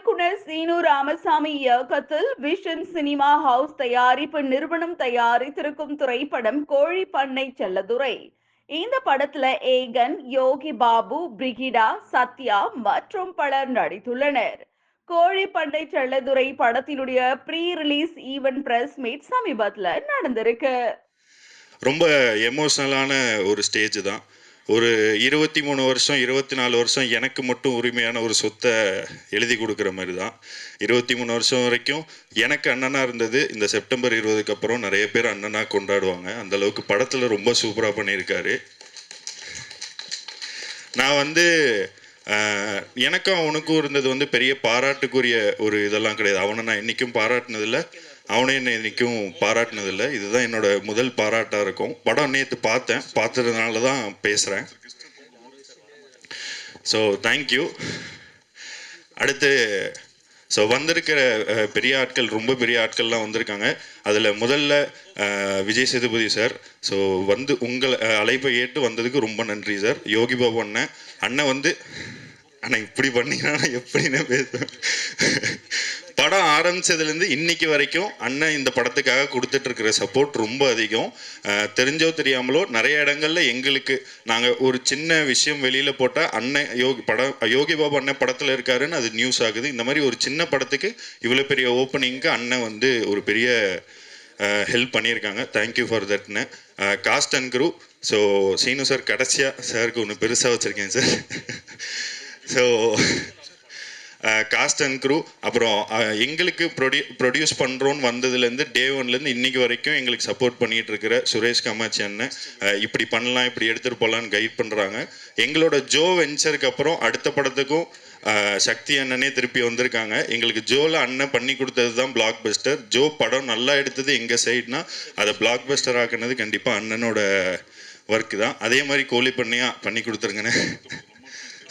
இயக்குனர் சீனு ராமசாமி இயக்கத்தில் vision cinema house தயாரிப்பு நிறுவனம் தயாரித்திருக்கும் திரைப்படம் கோழி பண்ணை செல்லதுரை. இந்த படத்துல ஏகன் யோகி பாபு பிரிகிடா சத்யா மற்றும் பலர் நடித்துள்ளனர். கோழி பண்ணை செல்லதுரை படத்தினுடைய pre release event press meet சமீபத்துல நடந்திருக்கு. ரொம்ப எமோஷனலான ஒரு ஸ்டேஜ் தான். ஒரு இருபத்தி மூணு வருஷம் இருபத்தி நாலு வருஷம் எனக்கு மட்டும் உரிமையான ஒரு சொத்தை எழுதி கொடுக்குற மாதிரி தான். இருபத்தி மூணு வருஷம் வரைக்கும் எனக்கு அண்ணனாக இருந்தது. இந்த செப்டம்பர் இருபதுக்கு அப்புறம் நிறைய பேர் அண்ணனாக கொண்டாடுவாங்க. அந்தளவுக்கு படத்தில் ரொம்ப சூப்பராக பண்ணியிருக்காரு. நான் வந்து எனக்கும் அவனுக்கும் இருந்தது வந்து பெரிய பாராட்டுக்குரிய ஒரு இதெல்லாம் கிடையாது. அவனை நான் என்றைக்கும் பாராட்டினதில்லை. அவனே என்னை இன்றைக்கும் பாராட்டினதில்லை. இதுதான் என்னோட முதல் பாராட்டாக இருக்கும். படம் நேற்று பார்த்தேன். பார்த்ததுனால தான் பேசுகிறேன் ஸோ தேங்க்யூ அடுத்து ஸோ வந்திருக்கிற பெரிய ஆட்கள் ரொம்ப பெரிய ஆட்கள்லாம் வந்திருக்காங்க. அதில் முதல்ல விஜய் சேதுபதி சார். ஸோ வந்து உங்களை அழைப்பை ஏற்று வந்ததுக்கு ரொம்ப நன்றி சார். யோகி பாபு அண்ணன். அண்ணன் வந்து அண்ணன் இப்படி பண்ணீங்கன்னா நான் எப்படின்னு பேசுவேன்? படம் ஆரம்பிச்சதுலேருந்து இன்னைக்கு வரைக்கும் அண்ணன் இந்த படத்துக்காக கொடுத்துட்டு இருக்கிற சப்போர்ட் ரொம்ப அதிகம். தெரிஞ்சோ தெரியாமலோ நிறைய இடங்கள்ல எங்களுக்கு நாங்கள் ஒரு சின்ன விஷயம் வெளியில் போட்டால் அண்ணன் யோகி படம் யோகி பாபு அண்ணன் படத்தில் இருக்காருன்னு அது நியூஸ் ஆகுது. இந்த மாதிரி ஒரு சின்ன படத்துக்கு இவ்வளோ பெரிய ஓப்பனிங்க்கு அண்ணன் வந்து ஒரு பெரிய ஹெல்ப் பண்ணியிருக்காங்க. Thank you for தட்னு cast and crew so Seenu sir கடைசியாக சாருக்கு ஒன்று பெருசாக வச்சுருக்கேன் sir so cast and crew அப்புறம் எங்களுக்கு ப்ரொடியூ ப்ரொடியூஸ் பண்ணுறோன்னு வந்ததுலேருந்து டே ஒன்லேருந்து இன்னைக்கு வரைக்கும் எங்களுக்கு சப்போர்ட் பண்ணிட்டு இருக்கிற சுரேஷ் காமாட்சி அண்ணன். இப்படி பண்ணலாம் இப்படி எடுத்துகிட்டு போகலான்னு கைட் பண்ணுறாங்க எங்களோட ஜோ வெஞ்சருக்கு அப்புறம் அடுத்த படத்துக்கும் சக்தி அண்ணனே திருப்பி வந்திருக்காங்க. எங்களுக்கு ஜோவில் அண்ணன் பண்ணி கொடுத்தது தான் பிளாக் பஸ்டர் ஜோ படம் நல்லா எடுத்தது எங்கள் சைட்னா அதை பிளாக் பஸ்டர் ஆக்குனது கண்டிப்பாக அண்ணனோட ஒர்க்கு தான். அதே மாதிரி கோழி பண்ணியாக பண்ணி கொடுத்துருங்கண்ணே.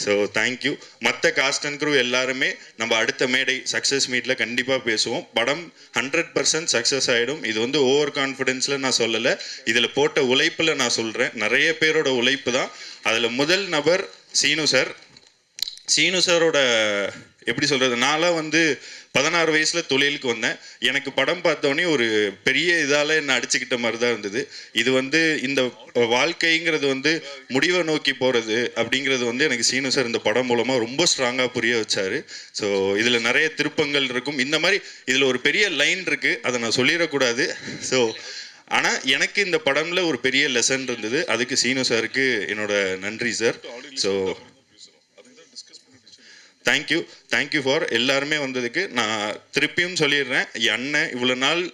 ஸோ தேங்க்யூ மற்ற காஸ்ட் அண்ட் க்ரூ எல்லாருமே நம்ம அடுத்த மேடை சக்ஸஸ் மீட்டில் கண்டிப்பாக பேசுவோம். படம் ஹண்ட்ரட் பர்சன்ட் சக்ஸஸ் ஆகிடும் இது வந்து ஓவர் கான்ஃபிடென்ஸில் நான் சொல்லலை. இதில் போட்ட உழைப்பில் நான் சொல்கிறேன் நிறைய பேரோட உழைப்பு தான். அதில் முதல் நபர் சீனு சார். சீனு சாரோட எப்படி சொல்கிறது நான்லாம் வந்து பதினாறு வயசில் தொழிலுக்கு வந்தேன். எனக்கு படம் பார்த்தோன்னே ஒரு பெரிய இதால் என்னை அடிச்சுக்கிட்ட மாதிரி தான் இருந்தது. இது வந்து இந்த வாழ்க்கைங்கிறது வந்து முடிவை நோக்கி போகிறது அப்படிங்கிறது வந்து எனக்கு சீனு சார் இந்த படம் மூலமாக ரொம்ப ஸ்ட்ராங்காக புரிய வச்சார். ஸோ இதில் நிறைய திருப்பங்கள் இருக்கும். இந்த மாதிரி இதில் ஒரு பெரிய லைன் இருக்குது அதை நான் சொல்லிடக்கூடாது. ஸோ ஆனால் எனக்கு இந்த படம்ல ஒரு பெரிய லெசன் இருந்தது. அதுக்கு சீனு சாருக்கு என்னோட நன்றி sir so thank you thank you for எல்லாருமே வந்ததுக்கு நான் திருப்பியும் சொல்லிடுறேன். என் இவ்வளோ நாள்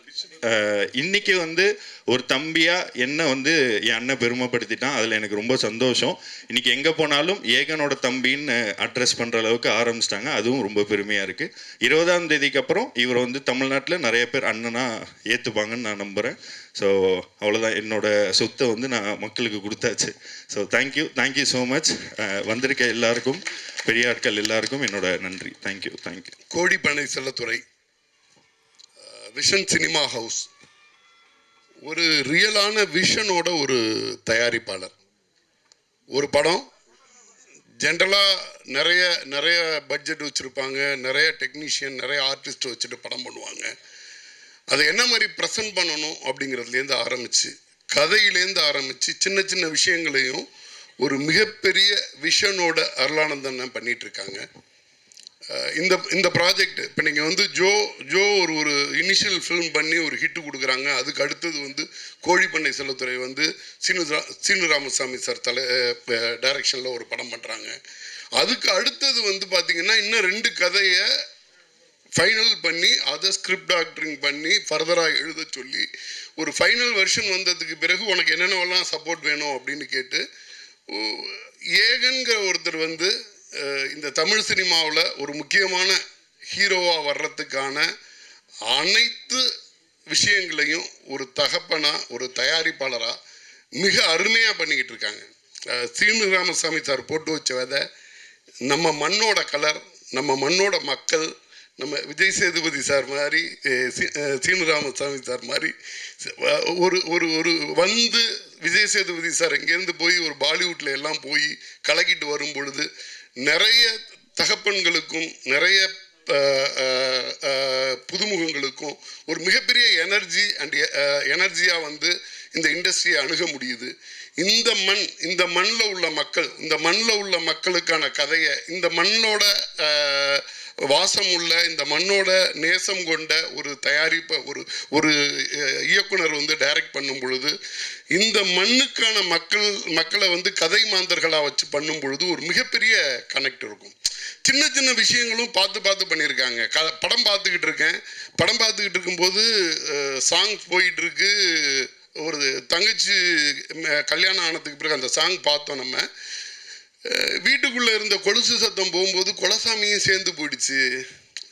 இன்னைக்கு வந்து ஒரு தம்பியா என்ன வந்து என் அண்ணன் பெருமைப்படுத்திட்டான் அதில் எனக்கு ரொம்ப சந்தோஷம். இன்னைக்கு எங்கே போனாலும் ஏகனோட தம்பின்னு அட்ரஸ் பண்ணுற அளவுக்கு ஆரம்பிச்சிட்டாங்க. அதுவும் ரொம்ப பெருமையாக இருக்குது இருபதாம் தேதிக்கு அப்புறம் இவர் வந்து தமிழ்நாட்டில் நிறைய பேர் அண்ணனா ஏற்றுப்பாங்கன்னு நான் நம்புகிறேன் ஸோ அவ்வளோதான் என்னோட சொத்தை வந்து நான் மக்களுக்கு கொடுத்தாச்சு. So thank you thank you so much வந்திருக்க எல்லாருக்கும் பெரிய ஆட்கள் எல்லாருக்கும் என்னோட நன்றி. Thank you thank you Kodippanai Chelladurai vision cinema house ஒரு ரியலான விஷனோட ஒரு தயாரிப்பாளர். ஒரு படம். ஜென்ரலாக நிறைய நிறைய பட்ஜெட் வச்சுருப்பாங்க. நிறைய டெக்னீஷியன் நிறைய ஆர்டிஸ்ட் வச்சுட்டு படம் பண்ணுவாங்க. அதை என்ன மாதிரி ப்ரெசன்ட் பண்ணணும் அப்படிங்கிறதுலேருந்து ஆரம்பித்து கதையிலேருந்து ஆரம்பித்து சின்ன சின்ன விஷயங்களையும் ஒரு மிகப்பெரிய விஷனோட அருளானந்தன் பண்ணிகிட்ருக்காங்க இருக்காங்க. இந்த இந்த ப்ராஜெக்ட் இப்போ நீங்கள் வந்து ஜோ ஜோ ஒரு ஒரு இனிஷியல் ஃபிலிம் பண்ணி ஒரு ஹிட்டு கொடுக்குறாங்க. அதுக்கு அடுத்தது வந்து கோழிப்பண்ணை செல்லத்துறை வந்து சீனு சீனு ராமசாமி சார் தலை டைரக்ஷனில் ஒரு படம் பண்ணுறாங்க அதுக்கு அடுத்தது வந்து பார்த்தீங்கன்னா இன்னும் ரெண்டு கதையை ஃபைனல் பண்ணி அதை ஸ்கிரிப்ட் டாக்டரிங் பண்ணி ஃபர்தராக எழுத சொல்லி ஒரு ஃபைனல் வெர்ஷன் வந்ததுக்கு பிறகு உனக்கு என்னென்னவெல்லாம் சப்போர்ட் வேணும் அப்படின்னு கேட்டு ஏகன்கிற ஒருத்தர் வந்து இந்த தமிழ் சினிமாவில் ஒரு முக்கியமான ஹீரோவாக வர்றதுக்கான அனைத்து விஷயங்களையும் ஒரு தகப்பனாக ஒரு தயாரிப்பாளராக மிக அருமையாக பண்ணிக்கிட்டு இருக்காங்க. சீனு ராமசாமி சார் போட்டு வச்ச விதை நம்ம மண்ணோட கலர் நம்ம மண்ணோட மக்கள் நம்ம விஜய் சேதுபதி சார் மாதிரி சீனு ராமசாமி சார் மாதிரி ஒரு ஒரு ஒரு வந்து விஜய் சேதுபதி சார் இங்கேருந்து போய் ஒரு பாலிவுட்ல எல்லாம் போய் கலக்கிட்டு வரும் பொழுது நிறைய தகப்பன்களுக்கும் நிறைய புதுமுகங்களுக்கும் ஒரு மிகப்பெரிய எனர்ஜி அண்ட் எனர்ஜியாக வந்து இந்த இண்டஸ்ட்ரியை அணுக முடியுது. இந்த மண் இந்த மண்ணில் உள்ள மக்கள் இந்த மண்ணில் உள்ள மக்களுக்கான கதையை இந்த மண்ணோட வாசம் உள்ள இந்த மண்ணோட நேசம் கொண்ட ஒரு தயாரிப்பை ஒரு ஒரு இயக்குனர் வந்து டைரக்ட் பண்ணும் பொழுது இந்த மண்ணுக்கான மக்கள் மக்களை வந்து கதை மாந்தர்களாக வச்சு பண்ணும் பொழுது ஒரு மிகப்பெரிய கனெக்ட் இருக்கும். சின்ன சின்ன விஷயங்களும் பார்த்து பார்த்து பண்ணியிருக்காங்க. க படம் பார்த்துக்கிட்டு இருக்கேன். படம் பார்த்துக்கிட்டு இருக்கும்போது சாங் போயிட்டுருக்கு. ஒரு தங்கச்சி ம- கல்யாணம் ஆனதுக்கு பிறகு அந்த சாங் பார்த்தோம் நம்ம. வீட்டுக்குள்ள இருந்த கொலுசு சத்தம் போகும்போது குலசாமியும் சேர்ந்து போயிடுச்சு.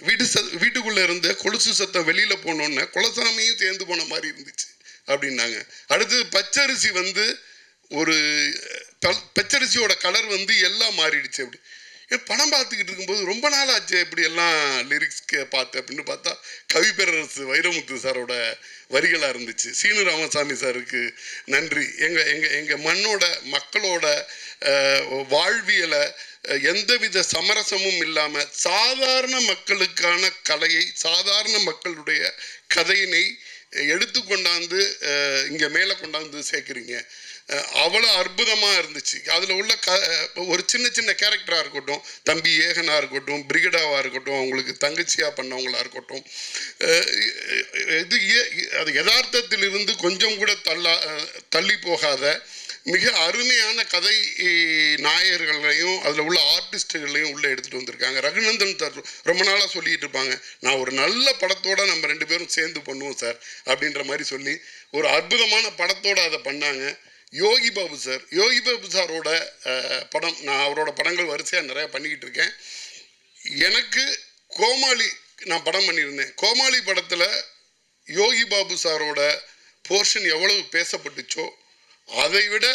வீட்டு ச வீட்டுக்குள்ளே இருந்த கொலுசு சத்தம் வெளியில் போனோன்னே குலசாமியும் சேர்ந்து போன மாதிரி இருந்துச்சு அப்படின்னாங்க. அடுத்தது பச்சரிசி வந்து ஒரு பச்சரிசியோட கலர் வந்து எல்லாம் மாறிடுச்சு அப்படி. படம் பார்த்துக்கிட்டு இருக்கும்போது ரொம்ப நாள் ஆச்சு இப்படி எல்லாம் லிரிக்ஸ் பார்த்து அப்படின்னு பார்த்தா கவி பேரரசு வைரமுத்து சாரோட வரிகளாக இருந்துச்சு. சீனு ராமசாமி சாருக்கு நன்றி. எங்கள் எங்கள் எங்கள் மண்ணோட மக்களோட வாழ்வியலை எந்தவித சமரசமும் இல்லாமல் சாதாரண மக்களுக்கான கலையை சாதாரண மக்களுடைய கதையினை எடுத்து கொண்டாந்து இங்கே மேலே கொண்டாந்து சேர்க்குறீங்க. அவ்வளோ அற்புதமாக இருந்துச்சு. அதில் உள்ள க ஒரு சின்ன சின்ன கேரக்டராக இருக்கட்டும் தம்பி ஏகனாக இருக்கட்டும் பிரிகடாவாக இருக்கட்டும் அவங்களுக்கு தங்கச்சியாக பண்ணவங்களாக இருக்கட்டும் இது அது யதார்த்தத்திலிருந்து கொஞ்சம் கூட தள்ளா தள்ளி போகாத மிக அருமையான கதை இ- நாயகர்களையும் அதில் உள்ள ஆர்டிஸ்ட்டுகளையும் உள்ளே எடுத்துகிட்டு வந்திருக்காங்க. ரகுநந்தன் சார் ரொம்ப நாளாக சொல்லிட்டு இருப்பாங்க. நான் ஒரு நல்ல படத்தோட நம்ம ரெண்டு பேரும் சேர்ந்து பண்ணுவோம் சார் அப்படின்ற மாதிரி சொல்லி ஒரு அற்புதமான படத்தோடு அதை பண்ணாங்க. யோகி பாபு சார் யோகி பாபு சாரோட படம் நான் அவரோட படங்கள் வரிசையாக நிறையா பண்ணிக்கிட்டு இருக்கேன். எனக்கு கோமாளி நான் படம் பண்ணியிருந்தேன். கோமாளி படத்தில் யோகி பாபு சாரோட போர்ஷன் எவ்வளவு பேசப்பட்டுச்சோ அதை விட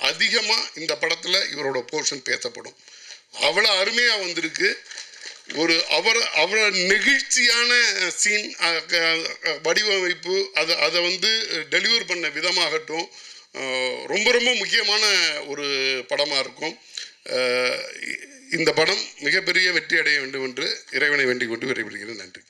அதிகமாக இந்த படத்தில் இவரோட போர்ஷன் பேசப்படும். அவ்வளோ அருமையாக வந்திருக்கு. ஒரு அவர் அவரோட நெகிழ்ச்சியான சீன் வடிவமைப்பு அதை அதை வந்து டெலிவர் பண்ண விதமாகட்டும் ரொம்ப ரொம்ப முக்கியமான ஒரு படமாக இருக்கும். இந்த படம் மிகப்பெரிய வெற்றி அடைய வேண்டும் என்று இறைவனை வேண்டிக் கொண்டு விரைவிடுகிறேன் நன்றி.